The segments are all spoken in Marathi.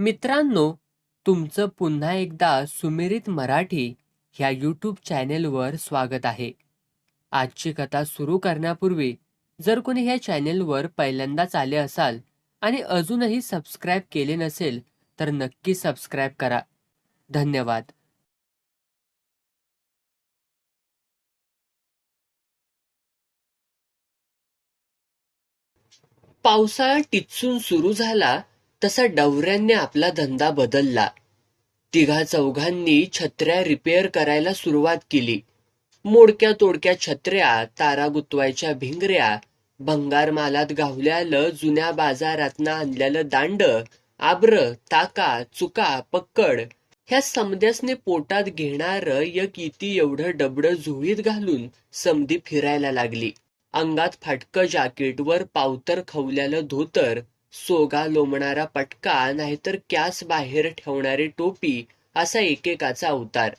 मित्रांनो तुमचं पुन्हा एकदा सुमिरित मराठी ह्या यूट्यूब चॅनेलवर स्वागत आहे. आजची कथा सुरू करण्यापूर्वी जर कोणी ह्या चॅनेलवर पहिल्यांदाच आले असाल आणि अजूनही सबस्क्राईब केले नसेल तर नक्की सबस्क्राईब करा. धन्यवाद. पावसाळा टिचून सुरू झाला तसा डवऱ्यांनी आपला धंदा बदलला. तिघा चौघांनी छत्र्या रिपेअर करायला सुरुवात केली. मोडक्या तोडक्या छत्र्या तारा गुतवायच्या भिंगऱ्या भंगार मालात गावल्यालं जुन्या बाजारातनं आणलेलं दांड आब्र ताका चुका पक्कड ह्या समद्यासने पोटात घेणार एक इती एवढं डबडं झुळीत घालून समधी फिरायला लागली. अंगात फाटकं जाकीट वर पावतर खवल्यालं धोतर सोगा लोंबणारा पटका नाहीतर क्यास बाहेर ठेवणारी टोपी असा एकेकाचा अवतार.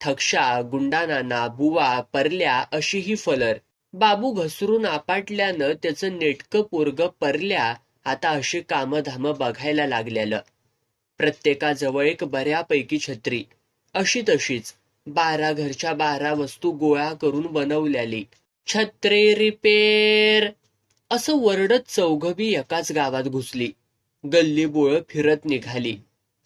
थक्षा गुंडानाना बुवा परल्या अशी ही फलर. बाबू घसरून आपटल्यानं त्याचं नेटकं पोरग परल्या आता अशी कामधाम बघायला लागलेलं प्रत्येकाजवळ एक बऱ्यापैकी छत्री. अशी तशीच. बारा घरच्या बारा वस्तू गोळा करून बनवल्याली. छत्रे रिपेर! असं वरडत चौघबी एकाच गावात घुसली. गल्ली बोळ फिरत निघाली.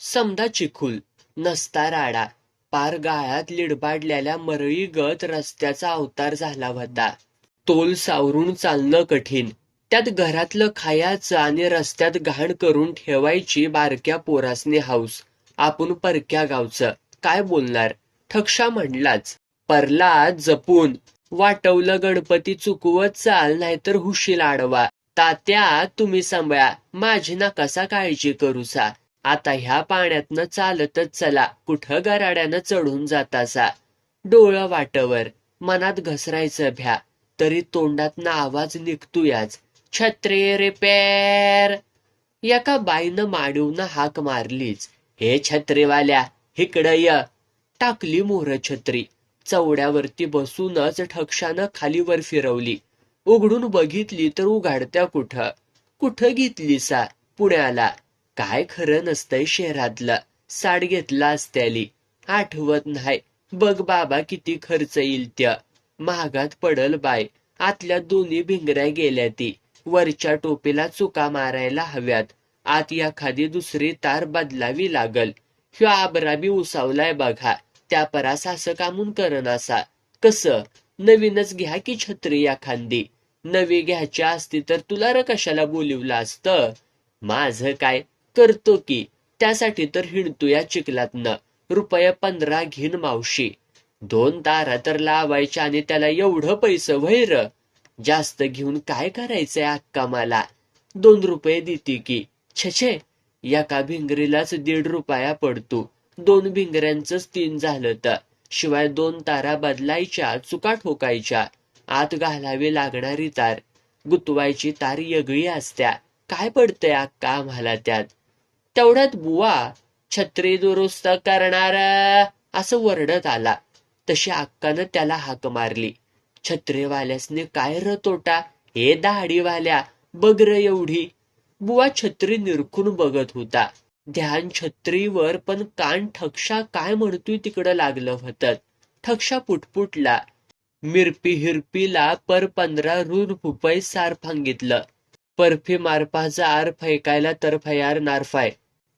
समदा चिखुल नसता राडा पार गाळात लिडबाडलेल्या मरळी गत रस्त्याचा अवतार झाला होता. तोल सावरून चालणं कठीण. त्यात घरातलं खायाचं आणि रस्त्यात घाण करून ठेवायची बारक्या पोरासने हाऊस. आपण परक्या गावचं. काय बोलणार? ठक्षा म्हणलाच. परला जपून. वाटवलं गणपती चुकवत चाल नाहीतर हुशील आडवा. तात्या तुम्ही सांभाळा. माझी ना कसा काळजी करूसा आता ह्या पाण्यातनं चालतच चला. कुठं गराड्यानं चढून जातासा? डोळं वाटवर. मनात घसरायचं भ्या. तरी तोंडातनं आवाज निघतोयाच. छत्रे रिपेर एका बाईनं माडीवनं हाक मारलीच. हे छत्रीवाल्या इकडं य. टाकली मोर छत्री. चवड्यावरती बसूनच ठक्षानं खालीवर फिरवली. उघडून बघितली तर उघाडत्या कुठं? कुठं घेतली सा पुण्याला? काय खरं नसतंय शहरातलं. साड घेतला असत्याली. आठवत नाही. बघ बाबा किती खर्च येईल त्या. महागात पडल बाय. आतल्या दोन्ही भिंगऱ्या गेल्या ती. वरच्या टोपीला चुका मारायला हव्यात. आत एखादी दुसरी तार बदलावी लागल. ह्यो आबराबी उसावलाय बघा. त्या परास असं कामून करन असा कस? नवीनच घ्या की छत्री या खांदी नवी घ्यायची असती तर तुला र कशाला बोलिवलं असतं? माझ काय? करतो की. त्यासाठी तर हिंडतो या चिखलातनं. रुपये पंधरा घेन मावशी. दोन तारा तर लावायच्या आणि त्याला एवढं पैसे वैर जास्त घेऊन काय करायचंय अक्का मला? दोन रुपये देते की. छे. एका भिंगरीलाच दीड रुपया पडतो. दोन भिंगऱ्यांचंच तीन झालं तर शिवाय दोन तारा बदलायच्या चुका ठोकायच्या. आत घालावी लागणारी तार. गुतवायची तार यगळी असत्या. काय पडतंय अक्का आम्हाला त्यात? तेवढ्यात बुवा छत्री दुरुस्त करणार असं वरडत आला. तशी अक्कानं त्याला हाक मारली. छत्रीवाल्यासने काय र तोटा? हे दाढीवाल्या बगर र एवढी. बुवा छत्री निरखून बघत होता. ध्यान छत्रीवर पण कान ठक्षा काय म्हणतोय तिकडं लागलं होतं. ठक्षा पुटपुटला. मिरपी हिरपीला पर पंधरा रुन रुपये सार फांगितलं परफी मारपाचा आर फैकायला तर फयार नारफाय.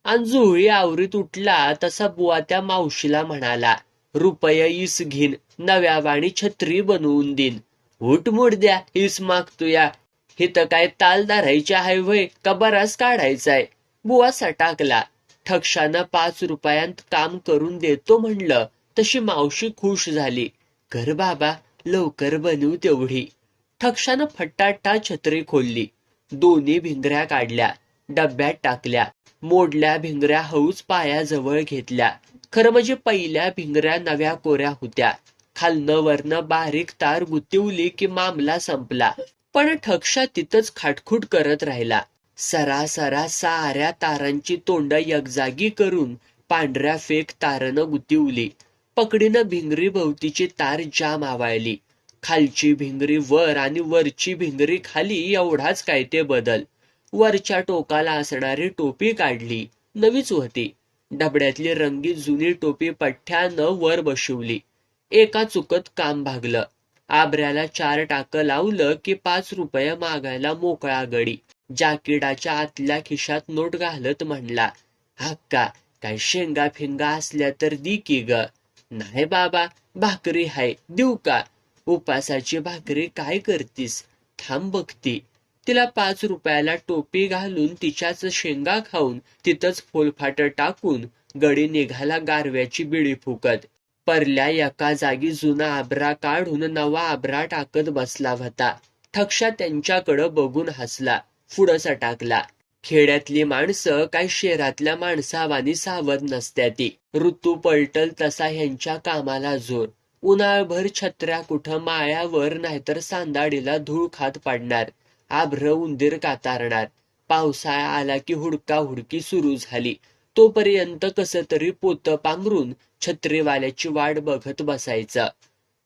आणि जुळी आवरीत उठला तसा बुवा त्या मावशीला म्हणाला रुपये इस घेईन नव्या वाणी छत्री बनवून देईन उठ मोड द्या इस मागतोया. हिथं काय ताल धरायची आहे वय का बराच काढायचाय? बुवा सटाकला. ठक्षानं पाच रुपयांत काम करून देतो म्हणलं तशी मावशी खुश झाली. कर बाबा लवकर बनवू तेवढी. ठक्षानं फट्टाटा छत्री खोलली. दोन्ही भिंगऱ्या काढल्या डब्यात टाकल्या मोडल्या भिंगऱ्या हौस पायाजवळ घेतल्या. खरं म्हणजे पहिल्या भिंगऱ्या नव्या कोऱ्या होत्या. खालनं वरनं बारीक तार गुतिवली की मामला संपला. पण ठक्षा तिथंच खाटखूट करत राहिला. सरासरा साऱ्या तारांची तोंड एकजागी करून पांढऱ्या फेक तारनं गुतिवली. पकडीनं भिंगरी भोवतीची तार जाम आवाळली. खालची भिंगरी वर आणि वरची भिंगरी खाली एवढाच काय ते बदल. वरच्या टोकाला असणारी टोपी काढली. नवीच होती. डबड्यातली रंगीत जुनी टोपी पठ्ठ्यानं वर बसवली. एका चुकत काम भागलं. आबऱ्याला चार टाकं लावलं की पाच रुपये मागायला मोकळा गडी. जाकिडाच्या आतल्या खिशात नोट घालत म्हणला हक्का काय शेंगा फिंगा असल्या तर दी की ग. नाही बाबा भाकरी हाय देऊ का? उपासाची भाकरी काय करतीस? थांब बघती. तिला पाच रुपयाला टोपी घालून तिच्याच शेंगा खाऊन तिथंच फोलफाट टाकून गडी निघाला गारव्याची बिळी फुकत. परल्या एका जागी जुना आबरा काढून नवा आबरा टाकत बसला होता ठक्षा त्यांच्याकडं बघून हसला. पुढं सटाकला खेड्यातली माणसं काय शहरातल्या माणसावानी सावध नसत्याती. ऋतू पलटल तसा ह्यांच्या कामाला जोर. उन्हाळभर छत्र्या कुठं माळ्यावर नाहीतर सांदाडीला धूळ खात पाडणार. आभ्र उंदीर कातारणार. पावसाळा आला की हुडका हुडकी सुरू झाली. तोपर्यंत कस तरी पोत पांघरून छत्रीवाल्याची वाट बघत बसायचं.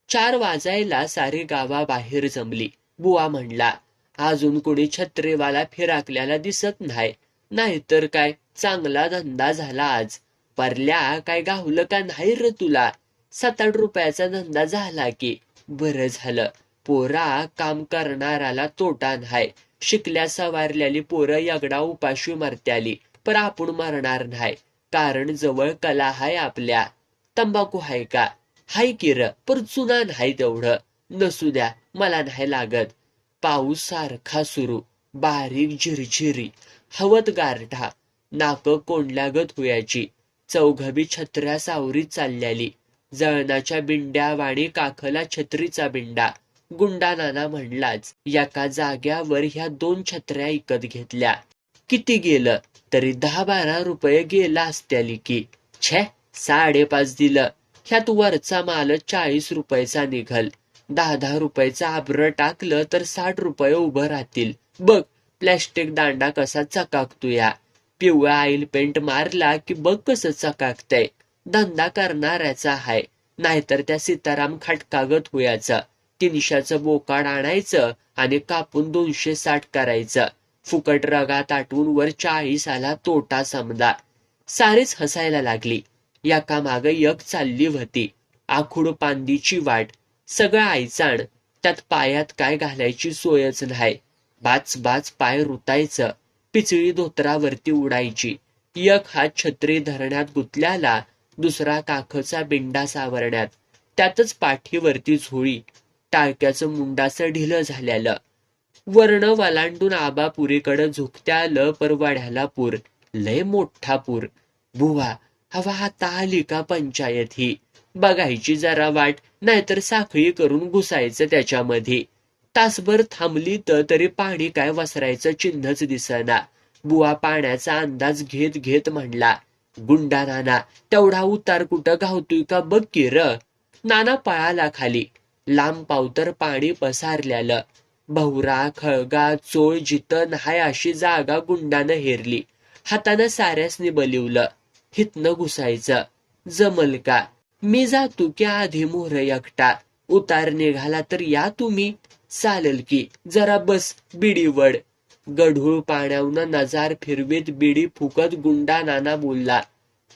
चार वाजायला सारी गावाबाहेर जमली. बुवा म्हणला अजून कोणी छत्रीवाला फिराकल्याला दिसत नाही. नाहीतर काय? चांगला धंदा झाला आज. परल्या काय गावलं का नाही र तुला? सात आठ रुपयाचा धंदा झाला की. बरं झालं. पोरा काम करणाराला तोटा नाही. शिकल्या सवारलेली पोरं यगडा उपाशी मरत्याली पर आपण मरणार नाही. कारण जवळ कला हाय आपल्या. तंबाखू हाय का? हाय की र पर चुना नाही तेवढं. नसू द्या मला नाही लागत. पाऊस सारखा सुरू बारीक झिरझिरी हवत गारठा नाक कोंडल्यागत होयाची चौघबी छत्र्या सावरीत चालल्याली जळणाच्या बिंड्या वाणी काखला छत्रीचा बिंडा. गुंडा नाना म्हणलाच एका जाग्यावर ह्या दोन छत्र्या इकत घेतल्या. किती गेलं? तरी दहा बारा रुपये गेला असत्याली की. छे साडेपाच दिलं. ह्यात वरचा माल चाळीस रुपयाचा निघल. दहा दहा रुपयाचं आब्र टाकलं तर साठ रुपये उभं राहतील. बघ प्लॅस्टिक दांडा कसा चकाकतोया पिवळा आईल पेंट मारला की बघ कसं चकाकतय. धंदा करणाऱ्याचा हाय. नाहीतर त्या सीताराम खटकागत होयाचा. तीनशाचं बोकाड आणायचं आणि कापून दोनशे साठ करायचं. फुकट रगात आटवून वर चाळीस आला तोटा समजा. सारेच हसायला लागली. एका माग यक चालली होती आखूड पांदीची वाट. सगळं आयचाण त्यात पायात काय घालायची सोयच नाही. बाच बाच पाय रुतायचं. पिचळी धोतरावरती उडायची. एक हात छत्री धरण्यात गुतल्याला दुसरा काखचा बिंडा सावरण्यात. त्यातच पाठीवरती झोळी. टाळक्याचं मुंडाचं ढिलं झाल्यालं. वर्ण वलांडून आबापुरीकडं झुकत्या ल परवाड्याला पूर. लय मोठा पूर. बुवा हवा हाता आली का पंचायत ही? बघायची जरा वाट नाहीतर साखळी करून घुसायचं त्याच्यामध्ये. तासभर थांबली तर तरी पाणी काय वसरायचं चिन्हच दिसना. बुवा पाण्याचा अंदाज घेत घेत म्हणला गुंडा नाना तेवढा उतार कुठं गावतोय का बघ की र. नाना पळाला खाली. लांब पावतर पाणी पसारल्यालं. भवरा खळगा चोळ जिथं नहाय अशी जागा गुंडानं हेरली. हातानं साऱ्यासनी बलिवलं. हितनं घुसायचं. जमल का? मी जातो की आधी मोहर एकटा उतार निघाला तर या तुम्ही. चालेल की जरा बस बिडी वड. गढूळ पाण्यावनं नजार फिरवीत बिडी फुकत गुंडा नाना बोलला.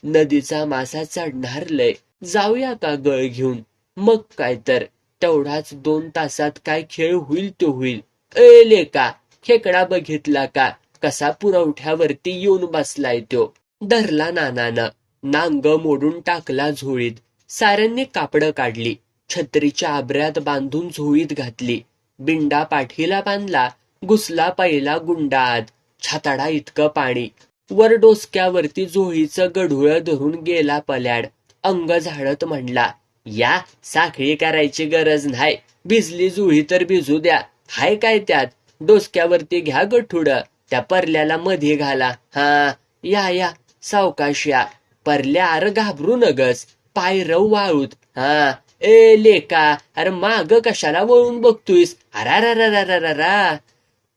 नदीचा मासा चढणार लय. जाऊया का गळ घेऊन? मग काय तर. तेवढाच दोन तासात काय खेळ होईल तो होईल. अले का? खेकडा बघितला का? कसा पुरवठ्यावरती येऊन बसलाय तो? धरला नानानं. नांग मोडून टाकला झोळीत. साऱ्यांनी कापडं काढली छत्रीच्या आबऱ्यात बांधून झोळीत घातली बिंडा पाठीला बांधला घुसला पहिला गुंडात छाताडा इतकं पाणी. वर डोसक्यावरती झोळीचं गढुळ धरून गेला पल्याड अंग झाडत म्हणला या साखळी करायची गरज नाही भिजली जुळी तर भिजू द्या हाय काय त्यात डोसक्यावरती घ्या गठुड त्या परल्याला मध्ये घाला हा या या सावकाश या परल्या आर घाबरू नगस पाय रव वाळूत हा. ए लेका अरे माग कशाला वळून बघतोयस? अरा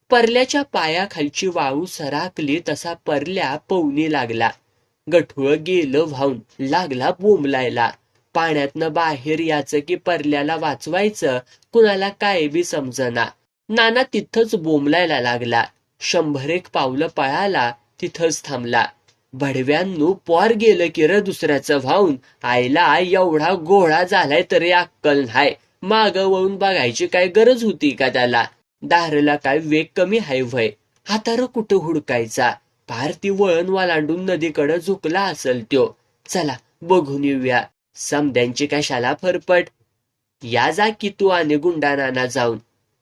परल्याच्या पायाखालची वाळू सराकली तसा परल्या पवनी लागला. गठुळ गेलं व्हाऊन लागला बोंबलायला. पाण्यातनं बाहेर याचं की परल्याला वाचवायचं कुणाला काय बी समजना. नाना तिथंच बोंबलायला लागला. शंभर एक पावलं पळाला तिथंच थांबला. भडव्यांनो पोर गेलं की र दुसऱ्याचं व्हाऊन आईला एवढा गोळा झालाय तरी अक्कल नाही. माग वळून बघायची काय गरज होती का त्याला? दारला काय वेग कमी हाय व्हय? हातार कुठं हुडकायचा? फार ती वळण वालांडून नदीकडं झुकला असल त्यो. चला बघून येऊया. समद्यांची कशाला फरफट? या जा की तू आणि गुंडानाना जाऊन.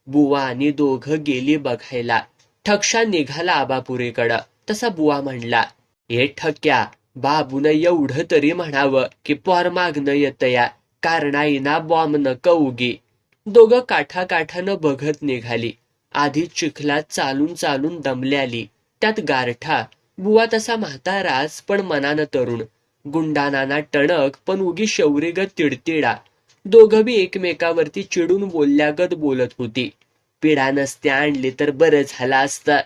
बुवा आणि दोघं गेली बघायला. ठक्षा निघाला आबापुरीकडं. तसा बुवा म्हणला. हे ठक्या बाबून एवढं तरी म्हणावं की पोर मागणं येतया कारणाईना बॉम्ब न कौगी दोघं काठा काठानं बघत निघाली. आधी चिखलात चालून चालून दमल्याली. त्यात गारठा बुवा तसा म्हाताराच पण मनानं तरुण. गुंडानाना टणक पण उगी शौरीगत तिडतिडा. दोघं बी एकमेकावरती चिडून बोलल्यागत बोलत होती. पिढा नसत्या आणली तर बरं झालं असतं.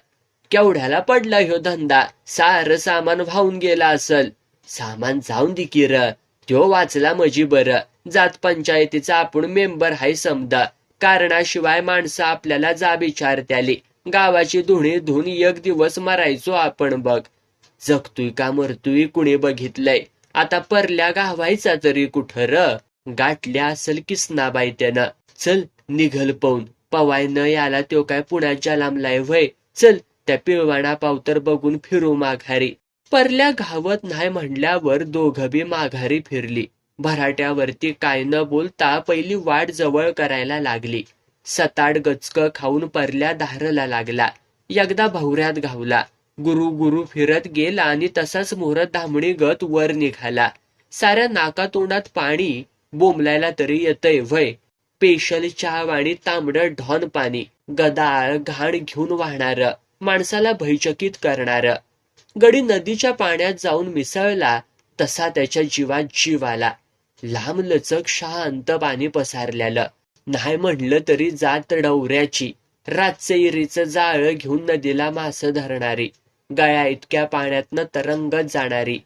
केवढ्याला पडला ह्यो धंदा? सारं सामान वाहून गेला असल. सामान जाऊन दे र. त्यो वाचला मजी बरं. जात पंचायतीचा आपण मेंबर हाय समजा कारणाशिवाय माणसं आपल्याला जा विचारत्याली. गावाची धुणी धुन एक दिवस मरायचो आपण बघ. जगतोय का मरतोय कुणी बघितलंय? आता परल्या गावायचा तरी कुठं र? गाठल्या असल किसनाबाई त्यानं. चल निघल पाहून. पवाय न याला तो काय पुण्यात जलामलाय व्हय? चल त्या पिळवाणा पावतर बघून फिरू माघारी. परल्या घावत नाही म्हणल्यावर दोघबी माघारी फिरली. भराट्यावरती काय न बोलता पहिली वाट जवळ करायला लागली. सताड गचक खाऊन परल्या धारला लागला. एकदा भवऱ्यात घावला. गुरु गुरु फिरत गेला आणि तसाच मुहूर्त धामणी गत वर निघाला. साऱ्या नाकातोंडात पाणी बोंबलायला तरी येतय वय. पेशल चहा आणि तांबड ढॉन पाणी. गदाळ घाण घेऊन वाहणार. माणसाला भयचकित करणार. गडी नदीच्या पाण्यात जाऊन मिसळला तसा त्याच्या जीवात जीव आला. लांब लचक शांत पाणी पसारल्यालं नाही म्हणलं तरी जात डवऱ्याची. रातचे इरीचं जाळ घेऊन नदीला मास धरणारी. गळ्या इतक्या पाण्यातनं तरंगत जाणारी.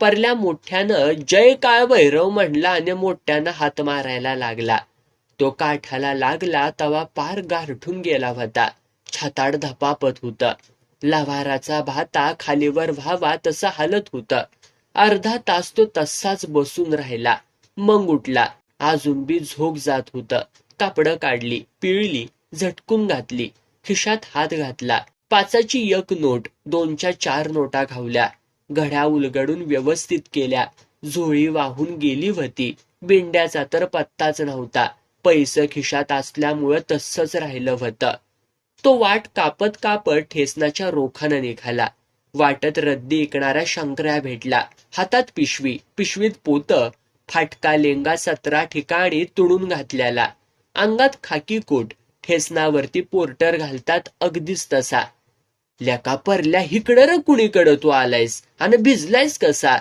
परल्या मोठ्यानं जय काळ भैरव म्हणला आणि मोठ्यानं हात मारायला लागला. तो काठाला लागला तवा पार गारठून गेला होता. छाताड धपापत होता. लाव्हाराचा भाता खालीवर व्हावा तसा हालत होता. अर्धा तास तो तसाच बसून राहिला. मग उठला. अजून बी झोप जात होत. कापडं काढली पिळली झटकून घातली. खिशात हात घातला. पाचाची एक नोट दोनच्या चार नोटा घावल्या. घड्या उलगडून व्यवस्थित केल्या. झोळी वाहून गेली होती बिंड्याचा तर पत्ताच नव्हता. पैसे खिशात असल्यामुळं तसंच राहिलं होतं तो वाट कापत कापत ठेसनाच्या रोखानं निघाला. वाटत रद्दी ऐकणारा शंकर्या भेटला. हातात पिशवी पिशवीत पोत फाटका लेंगा सतरा ठिकाणी तुडून घातल्याला अंगात खाकी कोट ठेसनावरती पोर्टर घालतात अगदीच तसा. ल्याका परल्या हिकडं र कुणीकडं तू आलायस? आणि भिजलायस कसा?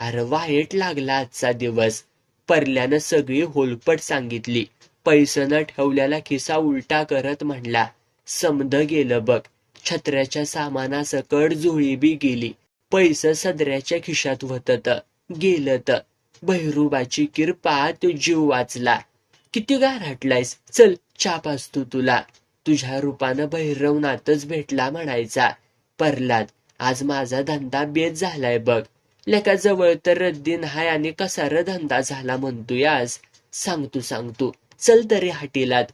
अरे वाईट लागला आजचा दिवस. परल्यानं सगळी होलपट सांगितली. पैसे न ठेवल्याला खिसा उलटा करत म्हणला समद गेलं बघ. छत्र्याच्या सामानासकट जुळी बी गेली. पैस सदऱ्याच्या खिशात व्हतत गेलं त. बहिरुबाची किरपा तो जीव वाचला. किती गारहाटलायस चल चाप असतो तुला. तुझ्या रूपानं भैरवनातच भेटला म्हणायचा. परलाद आज माझा धंदा बेत झालाय बघ. लेका जवळ तर रद्दी हाय आणि कसा धंदा झाला म्हणतोय आज सांगतो सांगतो. चल तरी हाटीलात.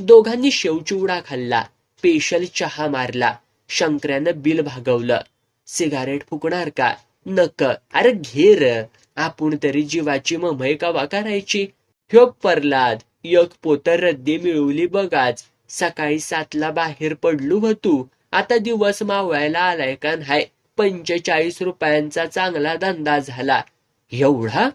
दोघांनी शेवचिवडा खाल्ला. स्पेशल चहा मारला. शंकर्यानं बिल भागवलं. सिगारेट फुकणार का? नक. अरे घेर. आपण तरी जीवाची ममय कवा करायची? ह्यो परलाद एक पोतर रद्दी मिळवली बघाच. सकाळी सातला बाहेर पडलो व तू. आता दिवस मावळायला आलाय का नाही? पंचेचाळीस रुपयांचा चांगला धंदा झाला. एवढा?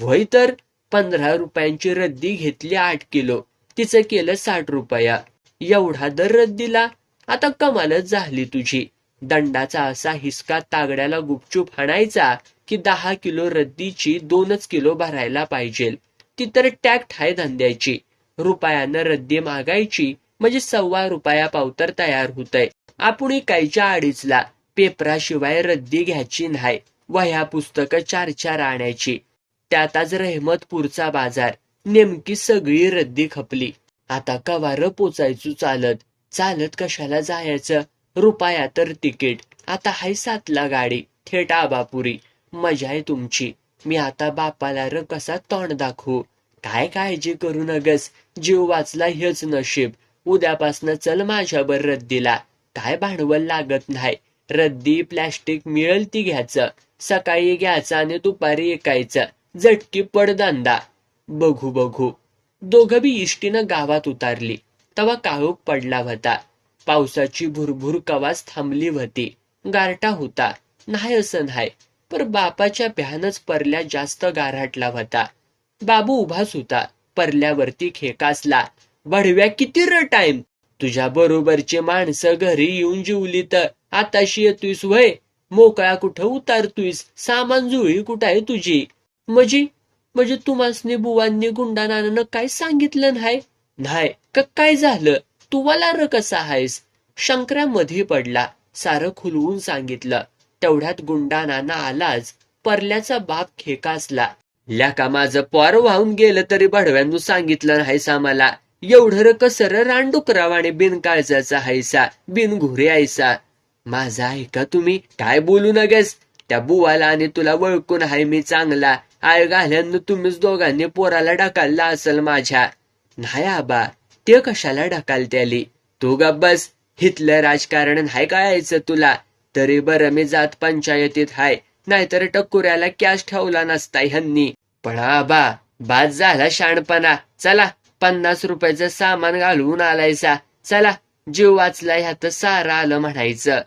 वय तर. पंधरा रुपयांची रद्दी घेतली आठ किलो. तिचं केलं साठ रुपया. एवढा दर रद्दीला आता कमालच झाली तुझी. दंडाचा असा हिसका तागड्याला गुपचूप हाणायचा की दहा किलो रद्दीची दोनच किलो भरायला पाहिजे. ती तर टॅक्ट आहे धंद्याची. रुपयानं रद्दी मागायची म्हणजे सव्वा रुपया पावतर तयार होतय. आपण कायच्या अडीचला पेपराशिवाय रद्दी घ्यायची नाही वह्या पुस्तकं चार चार आणायची त्यात आज रहमतपूरचा बाजार नेमकी सगळी रद्दी खपली. आता कवार पोचायचो चालत. चालत कशाला जायचं? रुपया तर तिकीट. आता हाय सातला गाडी. थेट आबापुरी. मजा आहे तुमची. मी आता बापाला र कसा तोंड दाखवू? काय काळजी करू नगस? जीव वाचला हेच नशीब. उद्यापासनं चल माझ्यावर रद्दीला. काय भांडवल लागत नाही. रद्दी प्लॅस्टिक मिळेल ती घ्यायचं. सकाळी घ्यायचं आणि दुपारी ऐकायचं. झटकी पडदांदा बघू बघू. दोघं बी इष्टीनं गावात उतारली. तवा काळोख पडला होता. पावसाची भुरभुर कवास थांबली होती. गारटा होता. नाही असं नाही पर बापाच्या भ्यानच परल्या जास्त गारहाटला होता. बाबू उभाच होता. परल्यावरती खेकासला वडव्या किती र टाइम तुझ्या बरोबरची माणसं घरी येऊन जिवली तर. आताशी येतोयस वय. मोकळा कुठं उतारतोयस? सामान जुळी कुठं आहे तुझी? मजी म्हणजे तुम्हासनी बुवांनी गुंडा नानानं काय सांगितलं नाही? नाही. का काय झालं? तू वाला र कसा आहेस? शंकऱ्या मध्ये पडला. सारं खुलवून सांगितलं. तेवढ्यात गुंडा नाना आलाच. परल्याचा बाप खेकासला. ल्याका माझं पोर वाहून गेलं तरी बडव्यांनू सांगितलं नाहीस आम्हाला एवढं र कसर रानडुकरावाने बिनकाळजाचा हायसा बिनघुरे आयसा माझा ऐका तुम्ही काय बोलू नगेस? त्या बुवाला आणि तुला वळकून हाय मी चांगला. आळ घाल्यानं तुम्हीच दोघांनी पोराला ढकलला असल माझ्या. नाही आबा ते कशाला ढकाल त्याली तू गब्बस हितलं राजकारण नाही कळायचं तुला? तरी बरं मी जात पंचायतीत हाय नाहीतर टक्कुऱ्याला कॅश ठेवला नसता ह्यांनी. पण आबा बाद झाला शाणपणा. चला पन्नास रुपयाचं सामान घालवून आलायसा. चला जीव वाचला ह्यात सारा आलं म्हणायचं.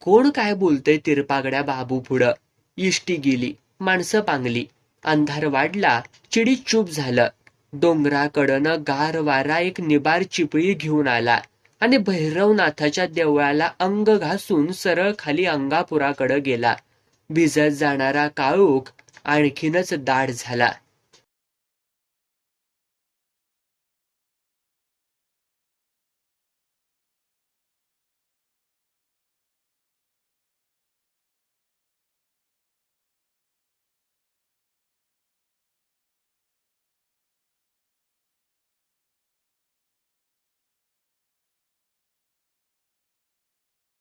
कोण काय बोलतय तिरपागड्या बाबू पुढं? इष्टी गेली माणसं पांगली. अंधार वाढला चिडी चूप झालं. डोंगराकडनं गार वारा एक निबार चिपळी घेऊन आला आणि भैरवनाथाच्या देवळाला अंग घासून सरळ खाली अंगापुराकडं गेला. भिजत जाणारा काळोख आणखीनच दाढ झाला.